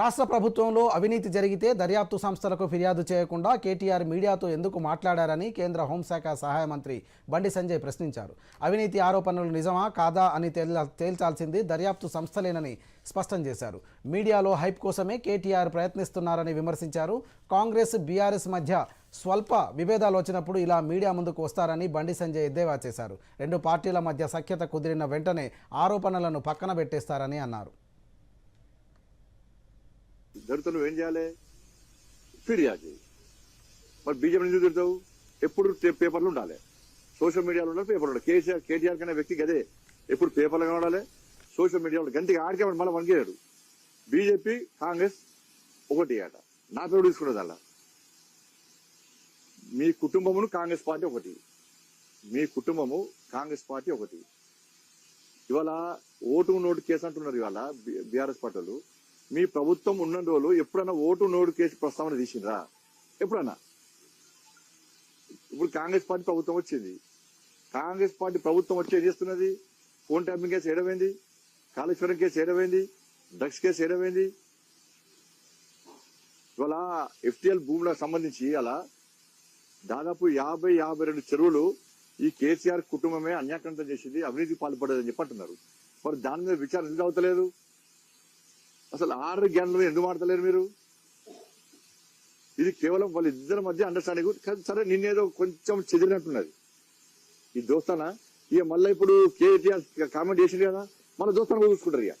రాష్ట్ర ప్రభుత్వంలో అవినీతి జరిగితే దర్యాప్తు సంస్థలకు ఫిర్యాదు చేయకుండా కేటీఆర్ మీడియాతో ఎందుకు మాట్లాడారని కేంద్ర హోంశాఖ సహాయ మంత్రి బండి సంజయ్ ప్రశ్నించారు. అవినీతి ఆరోపణలు నిజమా కాదా అని తేల్చా తేల్చాల్సింది దర్యాప్తు సంస్థలేనని స్పష్టం చేశారు. మీడియాలో హైప్ కోసమే కేటీఆర్ ప్రయత్నిస్తున్నారని విమర్శించారు. కాంగ్రెస్ బీఆర్ఎస్ మధ్య స్వల్ప విభేదాలు వచ్చినప్పుడు ఇలా మీడియా ముందుకు వస్తారని బండి సంజయ్ ఎద్దేవా చేశారు. రెండు పార్టీల మధ్య సఖ్యత కుదిరిన వెంటనే ఆరోపణలను పక్కన పెట్టేస్తారని అన్నారు. దళితులు ఏం చేయాలి? ఫిర్యాదు చేయి. మరి బీజేపీ ఎందుకు తిడతావు? ఎప్పుడు పేపర్లు ఉండాలి. సోషల్ మీడియాలో ఉండాలి పేపర్లు ఉండాలి. కేసీఆర్ కేటీఆర్ కన్నా వ్యక్తి గదే. ఎప్పుడు పేపర్లు కనబడాలి సోషల్ మీడియాలో గంటికి ఆడికే మళ్ళీ వనికేయడు బీజేపీ కాంగ్రెస్ ఒకటి అట. నా పేరు తీసుకున్నది అలా. మీ కుటుంబమును కాంగ్రెస్ పార్టీ ఒకటి. మీ కుటుంబము కాంగ్రెస్ పార్టీ ఒకటి. ఇవాళ ఓటు నోటు కేసు అంటున్నారు ఇవాళ బీఆర్ఎస్ పార్టీలు మీ ప్రభుత్వం ఉన్న రోజులు ఎప్పుడైనా ఓటు నోటు కేసు ప్రస్తావన తీసిండ్రా? ఎప్పుడన్నా? ఇప్పుడు కాంగ్రెస్ పార్టీ ప్రభుత్వం వచ్చింది. కాంగ్రెస్ పార్టీ ప్రభుత్వం వచ్చి ఏం చేస్తున్నది? ఫోన్ ట్యాపింగ్ కేసు ఏడమైంది కాళేశ్వరం కేసు ఏడమైంది డ్రగ్స్ కేసు ఏడమైంది ఇవాళ ఎఫ్టీఎల్ భూములకు సంబంధించి అలా దాదాపు యాభై యాభై రెండు చెరువులు ఈ కేసీఆర్ కుటుంబమే అన్యాక్రాంతం చేసింది అవినీతి పాల్పడదని చెప్పి అంటున్నారు. మరి దాని మీద విచారణ ఎందుకు అవుతలేదు? అసలు ఆరు జ్ఞానంలో ఎందుకు మాడతలేరు మీరు? ఇది కేవలం వాళ్ళిద్దరి మధ్య అండర్స్టాండింగ్ సరే నిన్నేదో కొంచెం చెదిరినట్టున్నది. ఈ దోస్తానా? ఇక మళ్ళీ ఇప్పుడు కేటీఆర్ కామెంట్ చేసింది కదా మన దోస్తాను చూసుకుంటారు ఇక.